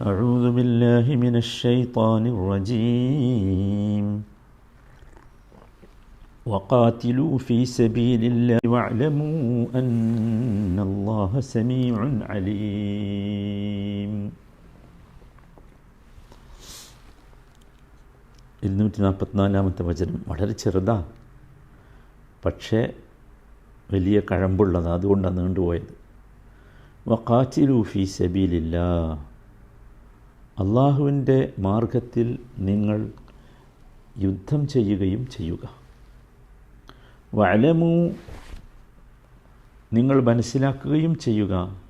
أعوذ بالله من الشيطان الرجيم وقاتلوا في سبيل الله واعلموا أن الله سميع عليم ഇരുന്നൂറ്റി നാൽപ്പത്തിനാലാമത്തെ വചനം വളരെ ചെറുതാ പക്ഷേ വലിയ കഴമ്പുള്ളത് അതുകൊണ്ടാണ് നീണ്ടുപോയത് വക്കാറ്റിലു ഫി സബീലില്ല അള്ളാഹുവിന്റെ മാർഗത്തിൽ നിങ്ങൾ യുദ്ധം ചെയ്യുകയും ചെയ്യുക. വലമു നിങ്ങൾ മനസ്സിലാക്കുകയും ചെയ്യുക.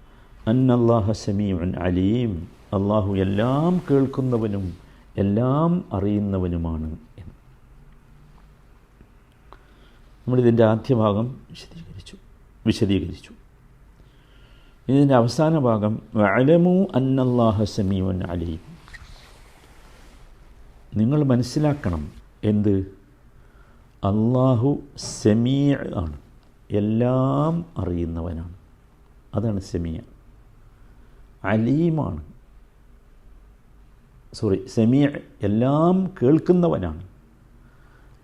അന്നല്ലാഹ സമീഉൻ അലീം. അള്ളാഹു എല്ലാം കേൾക്കുന്നവനും എല്ലാം അറിയുന്നവനുമാണ് എന്ന്. നമ്മളിതിന്റെ ആദ്യ ഭാഗം വിശദീകരിച്ചു. വിശദീകരിച്ചു. ഇതിന്റെ അവസാന ഭാഗം വലമു അന്നല്ലാഹ സമീവൻ അലീം. നിങ്ങൾ മനസ്സിലാക്കണം എന്ത്? അള്ളാഹു സെമീ ആണ്. എല്ലാം അറിയുന്നവനാണ്. അതാണ് സെമിയ അലീമാണ്. സോറി സെമിയ എല്ലാം കേൾക്കുന്നവനാണ്.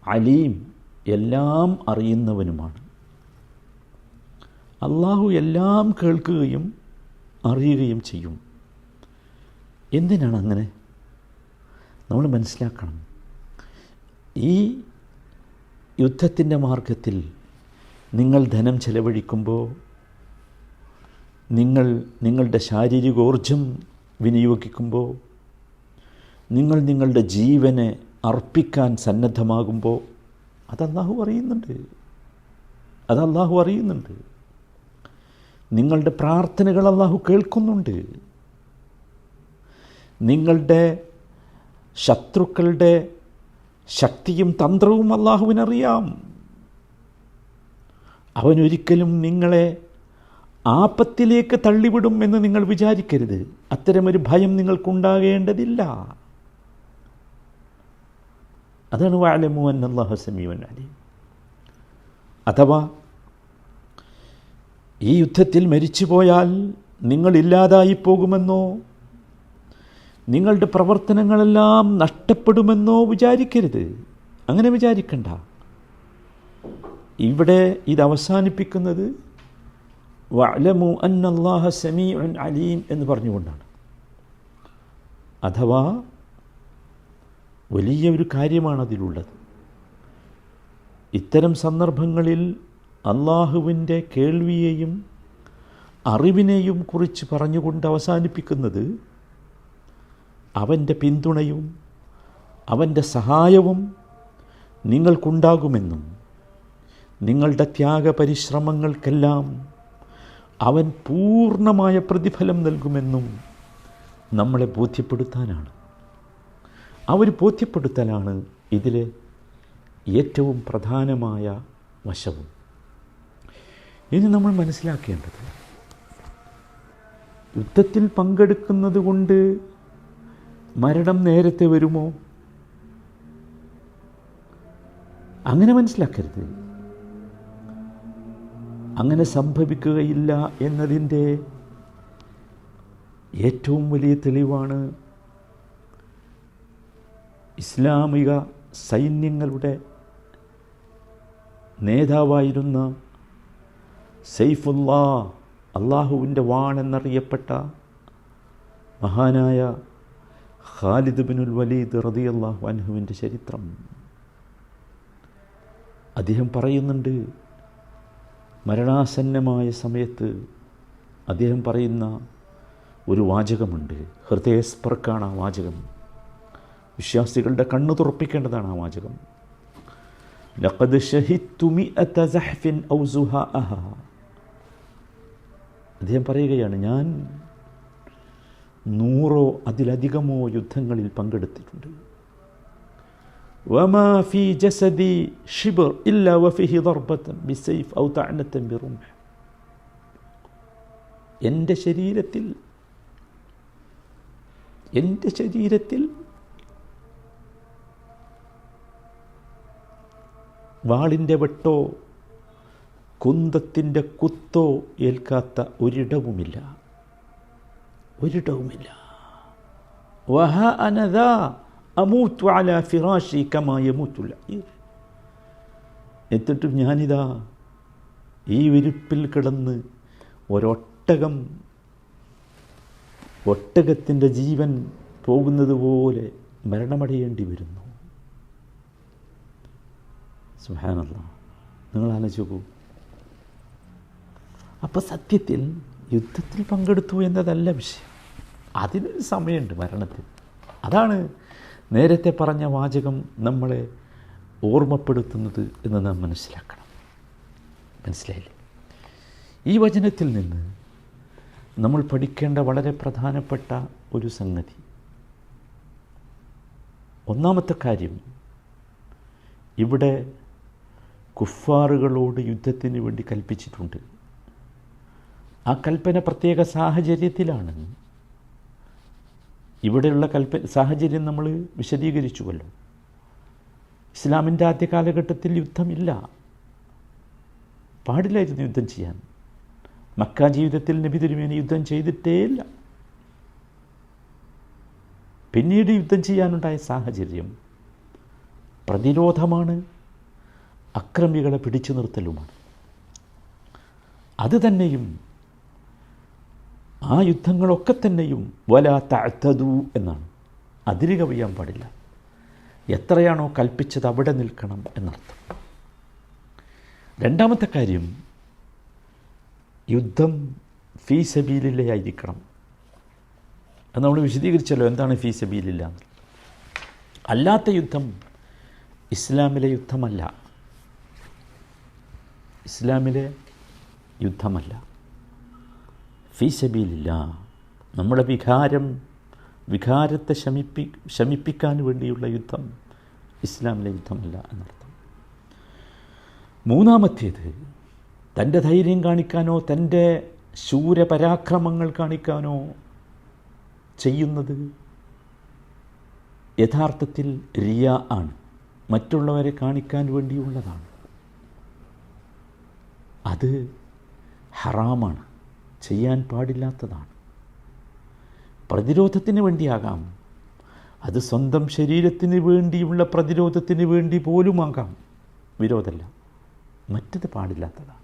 അലീം എല്ലാം അറിയുന്നവനുമാണ്. അള്ളാഹു എല്ലാം കേൾക്കുകയും അറിയുകയും ചെയ്യും. എന്തിനാണ് അങ്ങനെ? നമ്മൾ മനസ്സിലാക്കണം. ഈ യുദ്ധത്തിന്റെ മാർഗത്തിൽ നിങ്ങൾ ധനം ചെലവഴിക്കുമ്പോൾ നിങ്ങൾ നിങ്ങളുടെ ശാരീരികോർജം വിനിയോഗിക്കുമ്പോൾ നിങ്ങൾ നിങ്ങളുടെ ജീവനെ അർപ്പിക്കാൻ സന്നദ്ധമാകുമ്പോൾ അത് അള്ളാഹു അറിയുന്നുണ്ട്. അത് അള്ളാഹു അറിയുന്നുണ്ട്. നിങ്ങളുടെ പ്രാർത്ഥനകൾ അള്ളാഹു കേൾക്കുന്നുണ്ട്. നിങ്ങളുടെ ശത്രുക്കളുടെ ശക്തിയും തന്ത്രവും അള്ളാഹുവിനറിയാം. അവനൊരിക്കലും നിങ്ങളെ ആപത്തിലേക്ക് തള്ളിവിടും എന്ന് നിങ്ങൾ വിചാരിക്കരുത്. അത്തരമൊരു ഭയം നിങ്ങൾക്കുണ്ടാകേണ്ടതില്ല. അതാണ് വാലമു അന്നല്ലാഹു സമീവൻ അലി. അഥവാ ഈ യുദ്ധത്തിൽ മരിച്ചുപോയാൽ നിങ്ങളില്ലാതായി പോകുമെന്നോ? നിങ്ങളുടെ പ്രവർത്തനങ്ങളെല്ലാം നഷ്ടപ്പെടുമെന്നോ വിചാരിക്കരുത്. അങ്ങനെ വിചാരിക്കണ്ട. ഇവിടെ ഇത് അവസാനിപ്പിക്കുന്നത് വലമു അന്നല്ലാഹ സമീ അലീം എന്ന് പറഞ്ഞുകൊണ്ടാണ്. അഥവാ വലിയ ഒരു കാര്യമാണ് അതിലുള്ളത് ഇത്തരം സന്ദർഭങ്ങളിൽ അള്ളാഹുവിന്റെ കേൾവിയെയും അറിവിനെയും കുറിച്ച് പറഞ്ഞുകൊണ്ട് അവസാനിപ്പിക്കുന്നത് അവന്റെ പിന്തുണയും അവന്റെ സഹായവും നിങ്ങൾക്കുണ്ടാകുമെന്നും നിങ്ങളുടെ ത്യാഗപരിശ്രമങ്ങൾക്കെല്ലാം അവൻ പൂർണമായ പ്രതിഫലം നൽകുമെന്നും നമ്മളെ ബോധ്യപ്പെടുത്താനാണ്. ആ ഒരു ബോധ്യപ്പെടുത്തലാണ് ഇതിലെ ഏറ്റവും പ്രധാനമായ വശവും. ഇനി നമ്മൾ മനസ്സിലാക്കേണ്ടത് യുദ്ധത്തിൽ പങ്കെടുക്കുന്നത് കൊണ്ട് മരണം നേരത്തെ വരുമോ? അങ്ങനെ മനസ്സിലാക്കരുത്. അങ്ങനെ സംഭവിക്കുകയില്ല എന്നതിന്റെ ഏറ്റവും വലിയ തെളിവാണ് ഇസ്ലാമിക സൈന്യങ്ങളുടെ നേതാവായിരുന്ന സൈഫുല്ലാ അള്ളാഹുവിന്റെ വാണെന്നറിയപ്പെട്ട മഹാനായ ഖാലിദ് ബിനുൽ വലീദ് റതി അള്ളാഹു അൻഹുവിന്റെ ചരിത്രം. അദ്ദേഹം പറയുന്നുണ്ട് മരണാസന്നമായ സമയത്ത് അദ്ദേഹം പറയുന്ന ഒരു വാചകമുണ്ട്. ഹൃദയസ്പർക്കാണ് ആ വാചകം. വിശ്വാസികളുടെ കണ്ണു തുറപ്പിക്കേണ്ടതാണ് ആ വാചകം. ലഖദ് ഷഹിത്തു മിഅത സഹ്ഫിൻ ഔ സുഹാഅഹ. അദ്ദേഹം പറയുകയാണ് ഞാൻ നൂറോ അതിലധികമോ യുദ്ധങ്ങളിൽ പങ്കെടുത്തിട്ടുണ്ട്. വമാ ജസദി ഔ എന്റെ ശരീരത്തിൽ എന്റെ ശരീരത്തിൽ വാളിന്റെ വെട്ടോ കുന്തത്തിന്റെ കുത്തോ ഏൽക്കാത്ത ഒരിടവുമില്ല. ഒരിടവുമില്ല. വഹ എന്നിട്ടും ഞാനിതാ ഈ വിരിപ്പിൽ കിടന്ന് ഒരൊട്ടകം ഒട്ടകത്തിന്റെ ജീവൻ പോകുന്നത് പോലെ മരണമടയേണ്ടി വരുന്നു. സുഹാനല്ല നിങ്ങൾ ആലോചിച്ച് അപ്പോൾ സത്യത്തിൽ യുദ്ധത്തിൽ പങ്കെടുത്തു എന്നതല്ല വിഷയം. അതിനൊരു സമയമുണ്ട് മരണത്തിൽ. അതാണ് നേരത്തെ പറഞ്ഞ വാചകം നമ്മളെ ഓർമ്മപ്പെടുത്തുന്നത് എന്ന് നാം മനസ്സിലാക്കണം. മനസ്സിലായില്ലേ? ഈ വചനത്തിൽ നിന്ന് നമ്മൾ പഠിക്കേണ്ട വളരെ പ്രധാനപ്പെട്ട ഒരു സംഗതി. ഒന്നാമത്തെ കാര്യം ഇവിടെ കുഫാറുകളോട് യുദ്ധത്തിന് വേണ്ടി കൽപ്പിച്ചിട്ടുണ്ട്. ആ കൽപ്പന പ്രത്യേക സാഹചര്യത്തിലാണ്. ഇവിടെയുള്ള കൽപ്പ സാഹചര്യം നമ്മൾ വിശദീകരിച്ചുവല്ലോ. ഇസ്ലാമിന്റെ ആദ്യ കാലഘട്ടത്തിൽ യുദ്ധമില്ല. പാടില്ലായിരുന്നു യുദ്ധം ചെയ്യാൻ. മക്ക ജീവിതത്തിൽ നബി തിരുമേനി യുദ്ധം ചെയ്തിട്ടേ ഇല്ല. പിന്നീട് യുദ്ധം ചെയ്യാനുണ്ടായ സാഹചര്യം പ്രതിരോധമാണ് അക്രമികളെ പിടിച്ചു നിർത്തലുമാണ്. അത് തന്നെയും ആ യുദ്ധങ്ങളൊക്കെ തന്നെയും വല താഴ്ത്തതു എന്നാണ്. അതിര് കവിയാൻ പാടില്ല. എത്രയാണോ കൽപ്പിച്ചത് അവിടെ നിൽക്കണം എന്നർത്ഥം. രണ്ടാമത്തെ കാര്യം യുദ്ധം ഫീ സബീലിലെ അത് നമ്മൾ വിശദീകരിച്ചല്ലോ എന്താണ് ഫീ സബീലില്ല? അല്ലാത്ത യുദ്ധം ഇസ്ലാമിലെ യുദ്ധമല്ല. ഇസ്ലാമിലെ യുദ്ധമല്ല. ഫീ സബീലില്ല. നമ്മുടെ വികാരം വികാരത്തെ ശമിപ്പി ശമിപ്പിക്കാൻ വേണ്ടിയുള്ള യുദ്ധം ഇസ്ലാമിലെ യുദ്ധമല്ല എന്നർത്ഥം. മൂന്നാമത്തേത് തന്റെ ധൈര്യം കാണിക്കാനോ തന്റെ ശൂരപരാക്രമങ്ങൾ കാണിക്കാനോ ചെയ്യുന്നത് യഥാർത്ഥത്തിൽ റിയ ആണ്. മറ്റുള്ളവരെ കാണിക്കാൻ വേണ്ടിയുള്ളതാണ്. അത് ഹറാമാണ്. ചെയ്യാൻ പാടില്ലാത്തതാണ്. പ്രതിരോധത്തിന് വേണ്ടിയാകാം. അത് സ്വന്തം ശരീരത്തിന് വേണ്ടിയുള്ള പ്രതിരോധത്തിന് വേണ്ടി പോലുമാകാം. വിരോധമല്ല മറ്റത് പാടില്ലാത്തതാണ്.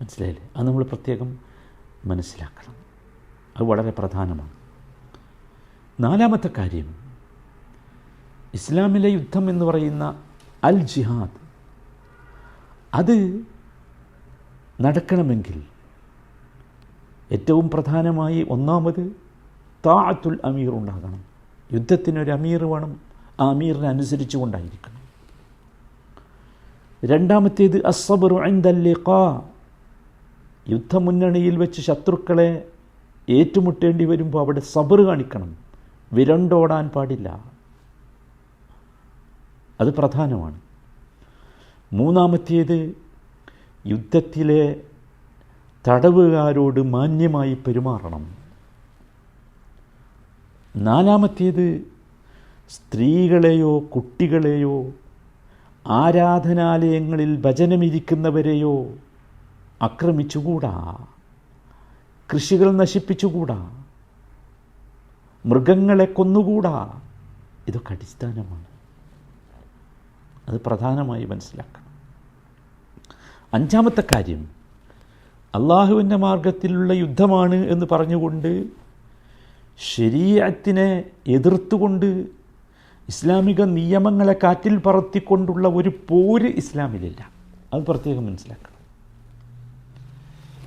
മനസ്സിലായില്ലേ? അത് നമ്മൾ പ്രത്യേകം മനസ്സിലാക്കണം. അത് വളരെ പ്രധാനമാണ്. നാലാമത്തെ കാര്യം ഇസ്ലാമിലെ യുദ്ധം എന്ന് പറയുന്ന അൽ ജിഹാദ്. അത് നടക്കണമെങ്കിൽ ഏറ്റവും പ്രധാനമായി ഒന്നാമത് താഅത്തുൽ അമീർ ഉണ്ടാകണം. യുദ്ധത്തിനൊരു അമീർ വേണം. ആ അമീറിനെ അനുസരിച്ചു കൊണ്ടായിരിക്കണം. രണ്ടാമത്തേത് അസബറു ഐന്ദല്ലിഖാ യുദ്ധമുന്നണിയിൽ വെച്ച് ശത്രുക്കളെ ഏറ്റുമുട്ടേണ്ടി വരുമ്പോൾ അവിടെ സബർ കാണിക്കണം. വിരണ്ടോടാൻ പാടില്ല. അത് പ്രധാനമാണ്. മൂന്നാമത്തേത് യുദ്ധത്തിലെ തടവുകാരോട് മാന്യമായി പെരുമാറണം. നാലാമത്തേത് സ്ത്രീകളെയോ കുട്ടികളെയോ ആരാധനാലയങ്ങളിൽ ഭജനമിരിക്കുന്നവരെയോ ആക്രമിച്ചുകൂടാ. കൃഷികൾ നശിപ്പിച്ചുകൂടാ. മൃഗങ്ങളെ കൊന്നുകൂടാ. ഇതൊക്കെ അടിസ്ഥാനമാണ്. അത് പ്രധാനമായി മനസ്സിലാക്കണം. അഞ്ചാമത്തെ കാര്യം അള്ളാഹുവിന്റെ മാർഗത്തിലുള്ള യുദ്ധമാണ് എന്ന് പറഞ്ഞുകൊണ്ട് ശരീരത്തിനെ എതിർത്തുകൊണ്ട് ഇസ്ലാമിക നിയമങ്ങളെ കാറ്റിൽ പറത്തിക്കൊണ്ടുള്ള ഒരു പോര് ഇസ്ലാമിലില്ല. അത് പ്രത്യേകം മനസ്സിലാക്കണം.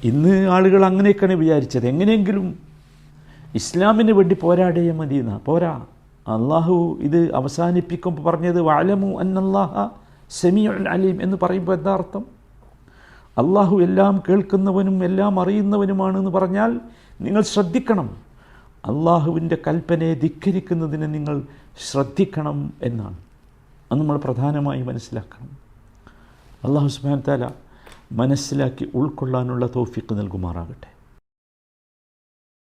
ഇന്ന് ആളുകൾ അങ്ങനെയൊക്കെയാണ് വിചാരിച്ചത്. എങ്ങനെയെങ്കിലും ഇസ്ലാമിന് വേണ്ടി പോരാടിയ മതി എന്നാ. പോരാ. അള്ളാഹു ഇത് അവസാനിപ്പിക്കുമ്പോൾ പറഞ്ഞത് വാലമു അന്നല്ലാഹ സെമിയുൽ അലീം എന്ന് പറയുമ്പോൾ എന്താ അർത്ഥം? അള്ളാഹു എല്ലാം കേൾക്കുന്നവനും എല്ലാം അറിയുന്നവനുമാണെന്ന് പറഞ്ഞാൽ നിങ്ങൾ ശ്രദ്ധിക്കണം. അള്ളാഹുവിന്റെ കൽപ്പനയെ ധിക്കരിക്കുന്നതിനെ നിങ്ങൾ ശ്രദ്ധിക്കണം എന്നാണ്. അത് നമ്മൾ പ്രധാനമായി മനസ്സിലാക്കണം. അള്ളാഹു സുബാൻ താല മനസ്സിലാക്കി ഉൾക്കൊള്ളാനുള്ള തോഫിക്ക് നൽകുമാറാകട്ടെ.